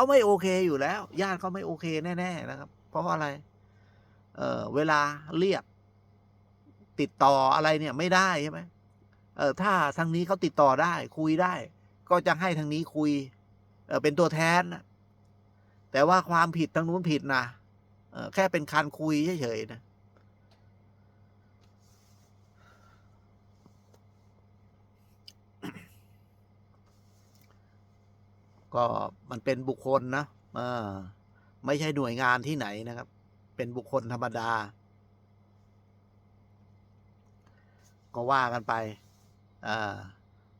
เขาไม่โอเคอยู่แล้ว ญาติเขาไม่โอเคแน่ๆนะครับ เพราะอะไร เออเวลาเรียก ติดต่ออะไรเนี่ยไม่ได้ใช่ไหมเออถ้าทางนี้เขาติดต่อได้ คุยได้ ก็จะให้ทางนี้คุย เออเป็นตัวแทนนะแต่ว่าความผิดทางนู้นผิดนะเออแค่เป็นการคุยเฉยๆนะ ก็มันเป็นบุคคลนะอไม่ใช่หน่วยงานที่ไหนนะครับ เป็นบุคคลธรรมดา ก็ว่ากันไป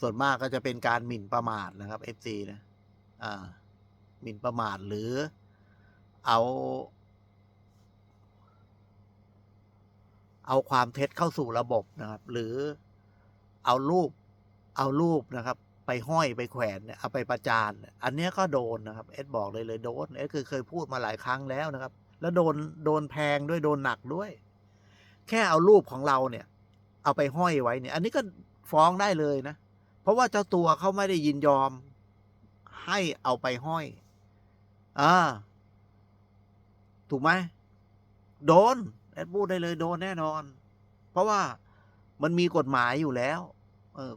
ส่วนมากก็จะเป็นการหมิ่นประมาทนะครับ FC นะหมิ่นประมาทหรือเอาเอาความเท็จเข้าสู่ระบบนะครับ หรือเอารูปเอารูปนะครับ ไปห้อยไปแขวนเนี่ยเอาไปประจาน อันนี้ก็โดนนะครับเอสบอกเลยเลยโดนเอสคือเคยพูดมาหลายครั้งแล้วนะครับ แล้วโดนโดนแพงด้วยโดนหนักด้วย แค่เอารูปของเราเนี่ย เอาไปห้อยไว้เนี่ย อันนี้ก็ฟ้องได้เลยนะ เพราะว่าเจ้าตัวเขาไม่ได้ยินยอม ให้เอาไปห้อยอ่าถูกไหมโดนแอดพูดได้เลยโดนแน่นอน เพราะว่ามันมีกฎหมายอยู่แล้ว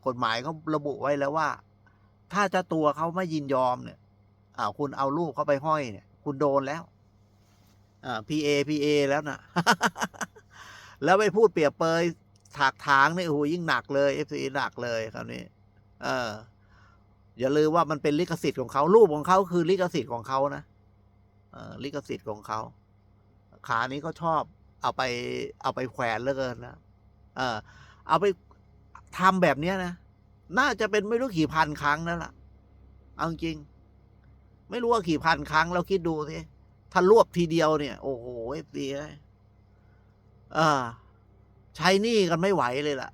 กฎหมายเขาระบุไว้แล้วว่า ถ้าเจ้าตัวเขาไม่ยินยอมเนี่ยอ่าคุณเอารูปเขาไปห้อยเนี่ย คุณโดนแล้วอ่า PA PA แล้วนะแล้วไปพูดเปรียบเปยถากถางเนี่ยโอ้โหยิ่งหนักเลย FC หนักเลยคราวนี้ เออ อย่าลืมว่ามันเป็นลิขสิทธิ์ของเขารูปของเขาคือลิขสิทธิ์ของเขานะเออลิขสิทธิ์ของเขาขานี้ก็ชอบ เอาไป เอาไปแขวนเหลือเกินนะเออ เอาไป ทำแบบนี้นะ น่าจะเป็นไม่รู้กี่พันครั้งนั่นแหละเอาจริง ไม่รู้ว่ากี่พันครั้งเราคิดดูสิถ้ารวบทีเดียวเนี่ย โอ้โหเอฟซีเออใช้หนี้กันไม่ไหวเลยล่ะ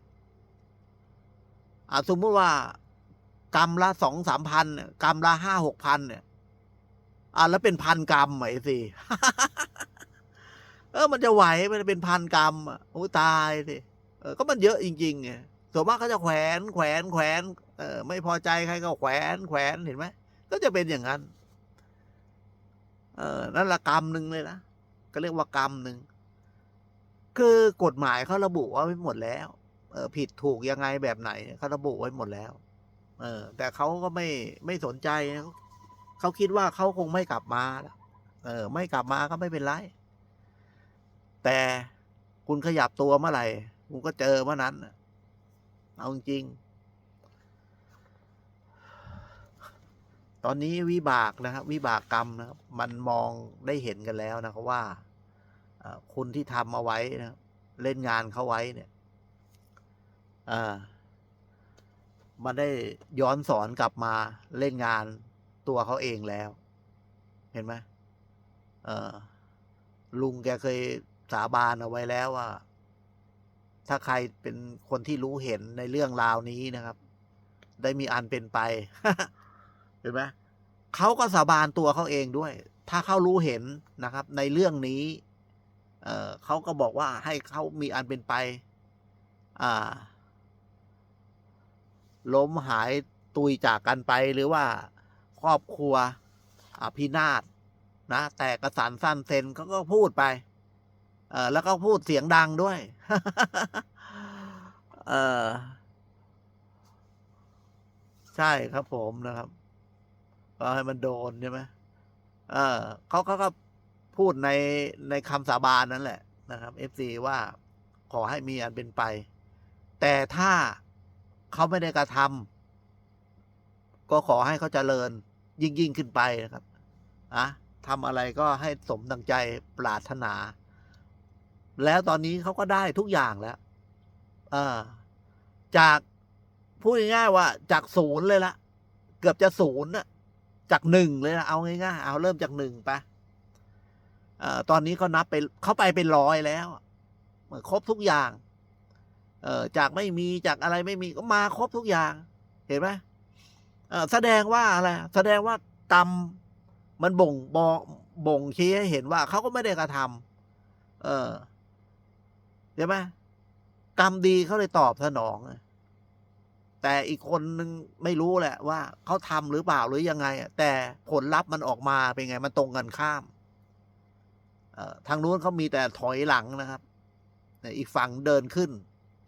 อ่าสมมติว่ากรรมละสองสามพันเนี่ยกรรมละห้าหกพันเนี่ย อ่าแล้วเป็นพันกรรมไหมสิเออ มันจะไหวมันจะเป็นพันกรรมอะโอ้ตายสิเออก็มันเยอะจริงๆไง ส่วนมากเขาจะแขวนแขวนแขวนเออไม่พอใจใครก็แขวนแขวนเห็นไหมก็จะเป็นอย่างนั้น เออนั่นละกรรมหนึ่งเลยนะก็เรียกว่ากรรมหนึ่งคือกฎหมายเขาระบุไว้หมดแล้ว เออผิดถูกยังไงแบบไหนเขาระบุไว้หมดแล้ว เออ แต่เขาก็ไม่ไม่สนใจเขาคิดว่าเขาคงไม่กลับมาเออ ไม่กลับมาก็ไม่เป็นไร แต่คุณขยับตัวเมื่อไหร่คุณก็เจอเมื่อนั้นน่ะ เอาจริง ตอนนี้วิบากนะครับวิบากกรรมนะครับมันมองได้เห็นกันแล้วนะครับว่าคุณที่ทำเอาไว้นะเล่นงานเขาไว้เนี่ยมันได้ย้อนสอนกลับมาเล่นงานตัวเขาเองแล้ว เห็นไหมลุงแกเคยสาบานเอาไว้แล้วว่า ถ้าใครเป็นคนที่รู้เห็นในเรื่องราวนี้นะครับ ได้มีอันเป็นไป เห็นไหมเขาก็สาบานตัวเขาเองด้วย ถ้าเขารู้เห็นนะครับ ในเรื่องนี้เออเขาก็บอกว่าให้เขามีอันเป็นไปอ่าล้มหายตุยจากกันไปหรือว่าครอบครัวอพินาศนะ แต่กระสานสั้นเซนเขาก็พูดไป เออแล้วก็พูดเสียงดังด้วย เออใช่ครับผมนะครับก็ให้มันโดนใช่ไหมเออเขาเขาก็พูดในในคำสาบานนั่นแหละนะครับ FC ว่าขอให้มีอันเป็นไป แต่ถ้าเขาไม่ได้กระทำก็ขอให้เขาเจริญยิ่งยิ่งขึ้นไปนะครับอะทำอะไรก็ให้สมดังใจปรารถนา แล้วตอนนี้เขาก็ได้ทุกอย่างแล้วจากพูดง่ายๆว่าจากศูนย์เลยละเกือบจะศูนย์น่ะจากหนึ่งเลยนะเอาง่ายๆเอาเริ่มจากหนึ่งไปอตอนนี้เขานับไปเขาไปเป็นร้อยแล้วเหมือนครบทุกอย่างเอจากไม่มีจากอะไรไม่มีก็มาครบทุกอย่าง เห็นไหมแสดงว่าอะไรแสดงว่ากรรมมันบ่งบอบ่งชี้ให้เห็นว่าเขาก็ไม่ได้กระทำเออ ใช่ไหมกรรมดีเขาเลยตอบสนอง แต่อีกคนนึงไม่รู้แหละว่าเขาทำหรือเปล่าหรือยังไง แต่ผลลัพธ์มันออกมาเป็นไง มันตรงกันข้ามทางนู้นเขามีแต่ถอยหลังนะครับอีกฝั่งเดินขึ้น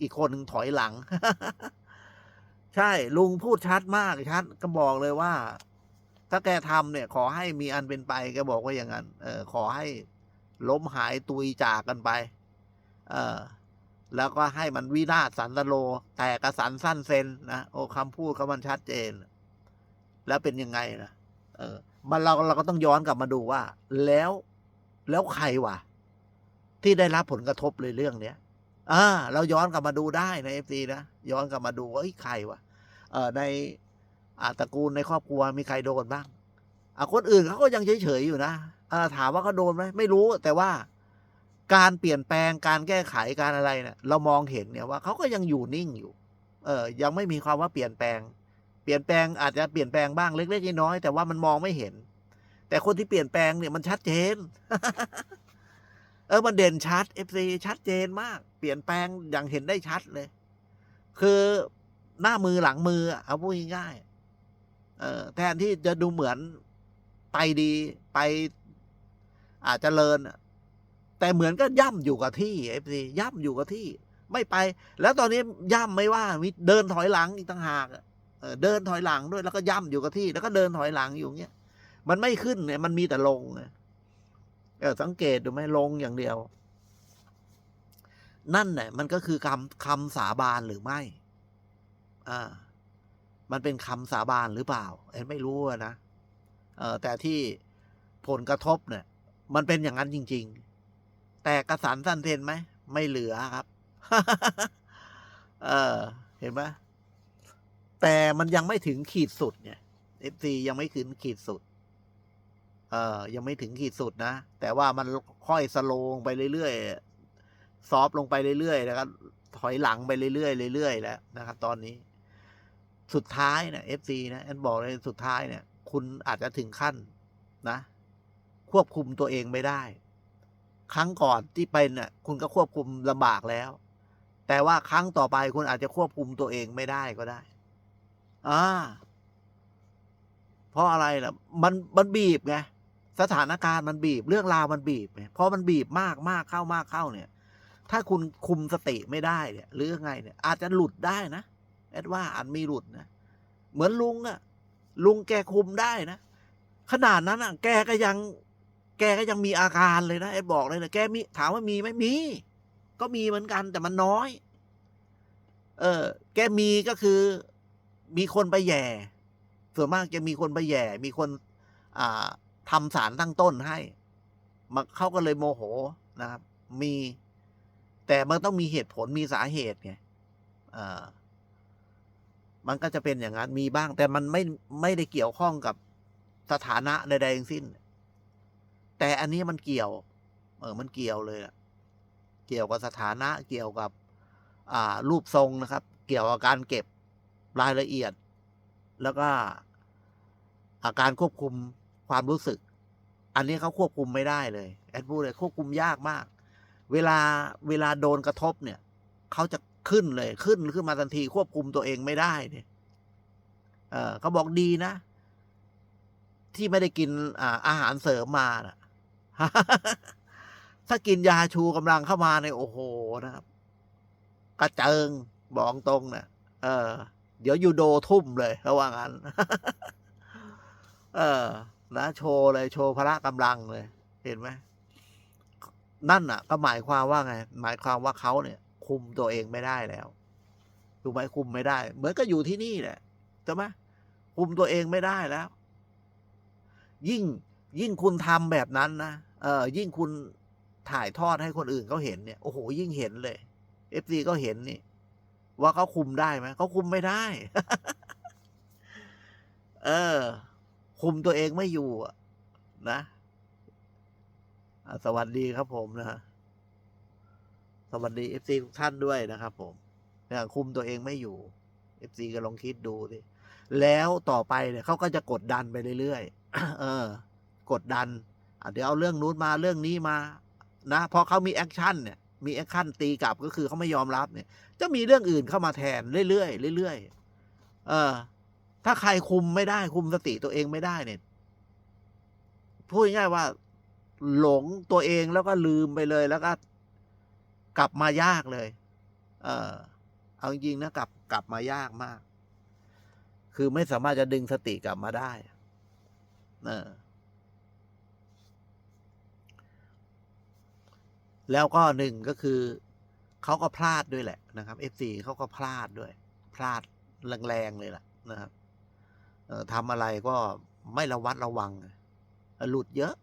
อีกคนหนึ่งถอยหลัง ใช่ ลุงพูดชัดมากชัดก็บอกเลยว่า ถ้าแกทำเนี่ย ขอให้มีอันเป็นไปแกบอกว่าอย่างนั้น เออ ขอให้ล้มหายตุยจากกันไป เออแล้วก็ให้มันวินาศสันตโล แต่กระสันสั้นเซนนะโอ้คำพูดเขามันชัดเจน แล้วเป็นยังไงนะเออ มันเราเราก็ต้องย้อนกลับมาดูว่า แล้วแล้วใครวะที่ได้รับผลกระทบเลยเรื่องเนี้ยอ่าเราย้อนกลับมาดูได้ในเอฟซีนะย้อนกลับมาดูว่าเอ้ใครวะเออในอาตระกูลในครอบครัวมีใครโดนบ้างอะคนอื่นเขาก็ยังเฉยๆอยู่นะอ่าถามว่าเขาโดนไหมไม่รู้แต่ว่า การเปลี่ยนแปลงการแก้ไขการอะไรเนี่ยเรามองเห็นเนี่ยว่าเขาก็ยังอยู่นิ่งอยู่ เออยังไม่มีความว่าเปลี่ยนแปลง เปลี่ยนแปลงอาจจะเปลี่ยนแปลงบ้างเล็กๆน้อยๆแต่ว่ามันมองไม่เห็น แต่คนที่เปลี่ยนแปลงเนี่ยมันชัดเจน เออมันเด่นชัด FC ชัดเจนมาก เปลี่ยนแปลงอย่างเห็นได้ชัดเลย คือหน้ามือหลังมือเอาพูดง่ายๆเออแทนที่จะดูเหมือนไปดีไปอาจจะเจริญอะ แต่เหมือนก็ย่ำอยู่กับที่ FC ย่ำอยู่กับที่ ไม่ไป แล้วตอนนี้ย่ำไม่ว่ามีเดินถอยหลังอีกต่างหากเดินถอยหลังด้วยแล้วก็ย่ำอยู่กับที่ แล้วก็เดินถอยหลังอยู่อย่างเงี้ยมันไม่ขึ้นเนี่ยมันมีแต่ลงเออสังเกตดูไหมลงอย่างเดียว นั่นแหละมันก็คือคำคำสาบานหรือไม่ อ่า มันเป็นคำสาบานหรือเปล่าเอ็นไม่รู้นะเออแต่ที่ผลกระทบเนี่ย มันเป็นอย่างนั้นจริง ๆ แต่กระสันสันเทนไหม ไม่เหลือครับ เออ เห็นไหมแต่มันยังไม่ถึงขีดสุดเนี่ย FC ยังไม่ถึงขีดสุด เออยังไม่ถึงขีดสุดนะ แต่ว่ามันค่อยสโลงไปเรื่อยๆ ซอฟลงไปเรื่อยๆนะครับ ถอยหลังไปเรื่อยๆเรื่อยๆแล้วนะครับ ตอนนี้ สุดท้ายเนี่ย FC นะแอนบอกเลยสุดท้ายเนี่ย คุณอาจจะถึงขั้นนะ ควบคุมตัวเองไม่ได้ ครั้งก่อนที่เป็นเนี่ยคุณก็ควบคุมลำบากแล้ว แต่ว่าครั้งต่อไปคุณอาจจะควบคุมตัวเองไม่ได้ก็ได้อ่าเพราะอะไรล่ะ มันมันบีบไงสถานการณ์มันบีบเรื่องราวมันบีบไงเพราะมันบีบมากมากเข้ามากเข้าเนี่ย ถ้าคุณคุมสติไม่ได้เนี่ยหรือไงเนี่ย อาจจะหลุดได้นะแอดว่าอาจมีหลุดนะเหมือนลุงอะลุงแกคุมได้นะขนาดนั้นอะแกก็ยัง แกก็ยังมีอาการเลยนะแอดบอกเลยนะแกมีถามว่ามีไหมมี ก็มีเหมือนกันแต่มันน้อย เออ แกมีก็คือ มีคนไปแย่ส่วนมากจะมีคนไปแย่ มีคน อ่าทำสารตั้งต้นให้มาเขาก็เลยโมโหนะครับ มี แต่มันต้องมีเหตุผลมีสาเหตุไงอ่ามันก็จะเป็นอย่างนั้นมีบ้าง แต่มันไม่ไม่ได้เกี่ยวข้องกับสถานะใดๆทั้งสิ้น แต่อันนี้มันเกี่ยว เออ มันเกี่ยวเลยล่ะเกี่ยวกับสถานะ เกี่ยวกับ อ่า รูปทรงนะครับ เกี่ยวกับการเก็บรายละเอียด แล้วก็อาการควบคุมความรู้สึก อันนี้เขาควบคุมไม่ได้เลย แอดพูดเลยควบคุมยากมาก เวลาเวลาโดนกระทบเนี่ย เขาจะขึ้นเลยขึ้นขึ้นมาทันทีควบคุมตัวเองไม่ได้เนี่ยเออเขาบอกดีนะ ที่ไม่ได้กินอาอาหารเสริมมานะ ถ้ากินยาชูกำลังเข้ามาในโอ้โหนะครับ กระเจิงบอกตรงเนะ่ะเออ เดี๋ยวยูโดทุ่มเลยเขาว่างั้น เออ นะโชว์เลยโชว์พละกำลังเลย เห็นไหมนั่นอะ ก็หมายความว่าไง หมายความว่าเขาเนี่ย คุมตัวเองไม่ได้แล้วถูกไหมคุมไม่ได้ เหมือนก็อยู่ที่นี่แหละใช่ไหมคุมตัวเองไม่ได้แล้ว ยิ่ง ยิ่งคุณทำแบบนั้นนะเออยิ่งคุณถ่ายทอดให้คนอื่นเขาเห็นเนี่ยโอ้โหยิ่งเห็นเลยเอฟซีก็เห็นนี่ ว่าเขาคุมได้ไหมเขาคุมไม่ได้ เออ คุมตัวเองไม่อยู่นะอะสวัสดีครับผมนะฮะสวัสดีเอฟซีทุกท่านด้วยนะครับผมเนี่ยคุมตัวเองไม่อยู่เอฟซีก็ลองคิดดูสิแล้วต่อไปเนี่ยเขาก็จะกดดันไปเรื่อยๆเออ กดดันเดี๋ยวเอาเรื่องนู้นมาเรื่องนี้มานะพอเขามีแอคชั่นเนี่ยมีแอคชั่นตีกลับก็คือเขาไม่ยอมรับเนี่ย จะมีเรื่องอื่นเข้ามาแทนเรื่อยๆเรื่อยเออ ถ้าใครคุมไม่ได้คุมสติตัวเองไม่ได้เนี่ยพูดง่ายๆว่า หลงตัวเองแล้วก็ลืมไปเลยแล้วก็ กลับมายากเลย เออเอาจริงนะกลับกลับมายากมาก คือไม่สามารถจะดึงสติกลับมาได้ เออ แล้วก็หนึ่งก็คือเขาก็พลาดด้วยแหละนะครับเอฟซีเขาก็พลาดด้วย พลาดแรงๆเลยล่ะนะครับทำอะไรก็ไม่ระวัดระวัง หลุดเยอะ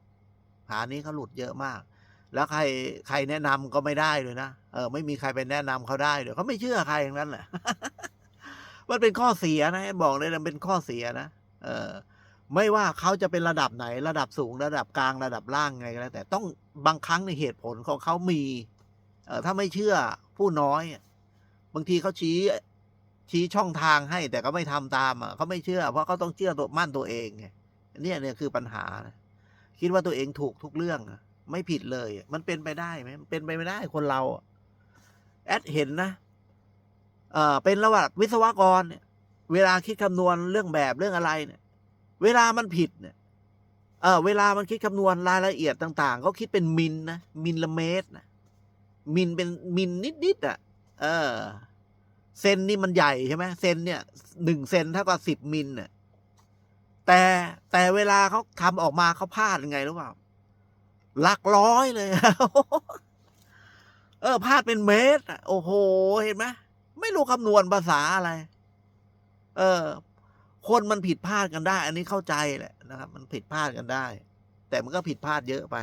หานี้เขาหลุดเยอะมาก แล้วใครใครแนะนำก็ไม่ได้เลยนะเออไม่มีใครไปแนะนำเขาได้เลยเขาไม่เชื่อใครอย่างนั้นแหละมันเป็นข้อเสียนะ บอกเลยนะเป็นข้อเสียนะเออ ไม่ว่าเขาจะเป็นระดับไหนระดับสูงระดับกลางระดับล่างไงก็แล้ว แต่ต้องบางครั้งในเหตุผลของเขามี เออถ้าไม่เชื่อผู้น้อย บางทีเขาชี้ชี้ช่องทางให้แต่ก็ไม่ทำตามอะเขาไม่เชื่อ เพราะเขาต้องเชื่อตัวมั่นตัวเองไงเนี่ยเนี่ยคือปัญหา คิดว่าตัวเองถูกทุกเรื่อง ไม่ผิดเลย มันเป็นไปได้ไหมมันเป็นไปไม่ได้คนเราแอดเห็นนะเออเป็นระดับวิศวกรเนี่ยเวลาคิดคำนวณเรื่องแบบเรื่องอะไรเนี่ย เวลามันผิดเนี่ยเออเวลามันคิดคำนวณรายละเอียดต่าง ๆ เขาคิดเป็นมิลนะมิลละเมตรนะมิลเป็นมิลนิดๆอะ เออ เซนนี่มันใหญ่ใช่ไหมเซนเนี่ยหนึ่งเซนเท่ากับสิบมิลเนี่ยแต่แต่เวลาเขาทำออกมาเขาพลาดยังไงรู้เปล่าหลักร้อยเลย เออพลาดเป็นเมตรอะโอ้โห เห็นไหมไม่รู้คำนวณภาษาอะไร เออ คนมันผิดพลาดกันได้ อันนี้เข้าใจแหละนะครับ มันผิดพลาดกันได้ แต่มันก็ผิดพลาดเยอะไป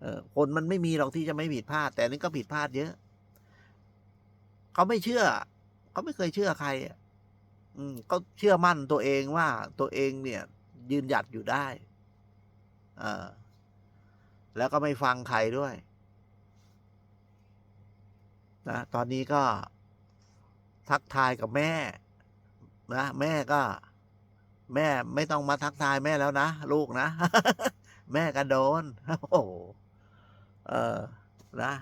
เออคนมันไม่มีหรอกที่จะไม่ผิดพลาด แต่นี้ก็ผิดพลาดเยอะ เขาไม่เชื่อ เขาไม่เคยเชื่อใครอืมก็เชื่อมั่นตัวเองว่าตัวเองเนี่ย ยืนหยัดอยู่ได้เออแล้วก็ไม่ฟังใครด้วยนะตอนนี้ก็ทักทายกับแม่นะแม่ก็ แม่ไม่ต้องมาทักทายแม่แล้วนะ ลูกนะ แม่ก็โดน โอ้โหเออนะ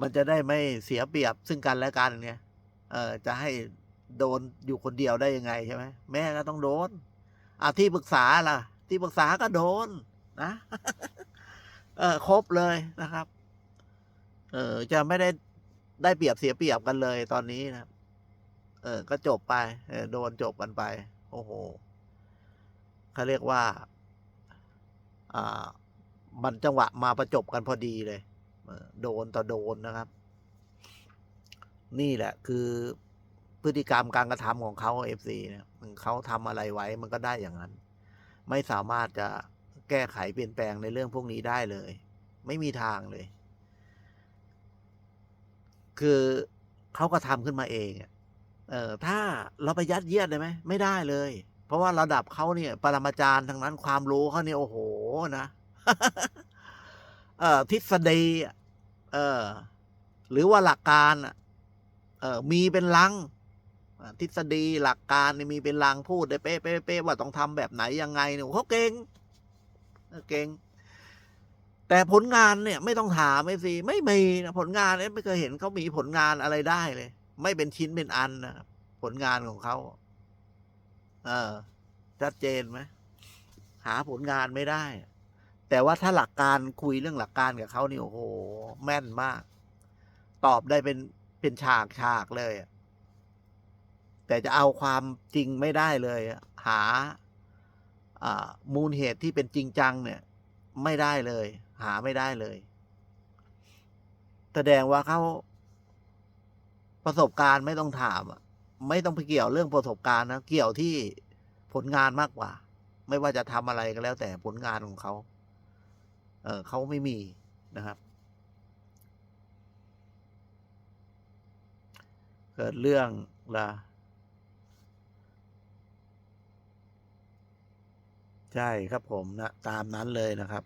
มันจะได้ไม่เสียเปรียบซึ่งกันและกันไงเออจะให้โดนอยู่คนเดียวได้ยังไงใช่ไหมแม่ก็ต้องโดนอะที่ปรึกษาล่ะ ที่ปรึกษาก็โดนนะเออครบเลยนะครับ เออจะไม่ได้ได้เปรียบเสียเปรียบกันเลยตอนนี้นะ เออ ก็จบไป เออโดนจบกันไป โอ้โห เขาเรียกว่าอ่ามันจังหวะมาประจบกันพอดีเลยโดนต่อโดนนะครับ นี่แหละคือพฤติกรรมการกระทำของเขาเอฟซีเนี่ยเขาทำอะไรไว้มันก็ได้อย่างนั้น ไม่สามารถจะแก้ไขเปลี่ยนแปลงในเรื่องพวกนี้ได้เลย ไม่มีทางเลย คือเขาก็ทำขึ้นมาเองเออถ้าเราไปยัดเยียดได้ไหมไม่ได้เลย เพราะว่าระดับเขาเนี่ยปรมาจารย์ทางนั้นความรู้เขาเนี่ยโอ้โหนะ เออทฤษฎีเออหรือว่าหลักการเออมีเป็นลังทฤษฎีหลักการมีเป็นลังพูดได้เป๊ะเป๊ะเป๊ะว่าต้องทำแบบไหนยังไงเนี่ยเขาเก่งเก่งแต่ผลงานเนี่ย ไม่ต้องถามไม่สิไม่มีนะผลงานเนี่ยไม่เคยเห็นเขามีผลงานอะไรได้เลย ไม่เป็นชิ้นเป็นอันนะผลงานของเขา เออชัดเจนไหมหาผลงานไม่ได้ แต่ว่าถ้าหลักการคุยเรื่องหลักการกับเขานี่โอ้โห แม่นมาก ตอบได้เป็นเป็นฉากฉากเลย แต่จะเอาความจริงไม่ได้เลย หาอ่ามูลเหตุที่เป็นจริงจังเนี่ย ไม่ได้เลย หาไม่ได้เลย แสดงว่าเขาประสบการณ์ไม่ต้องถามอะ ไม่ต้องไปเกี่ยวเรื่องประสบการณ์นะ เกี่ยวที่ผลงานมากกว่า ไม่ว่าจะทำอะไรก็แล้วแต่ผลงานของเขา เออเขาไม่มีนะครับ เกิดเรื่องละใช่ครับผมนะ ตามนั้นเลยนะครับ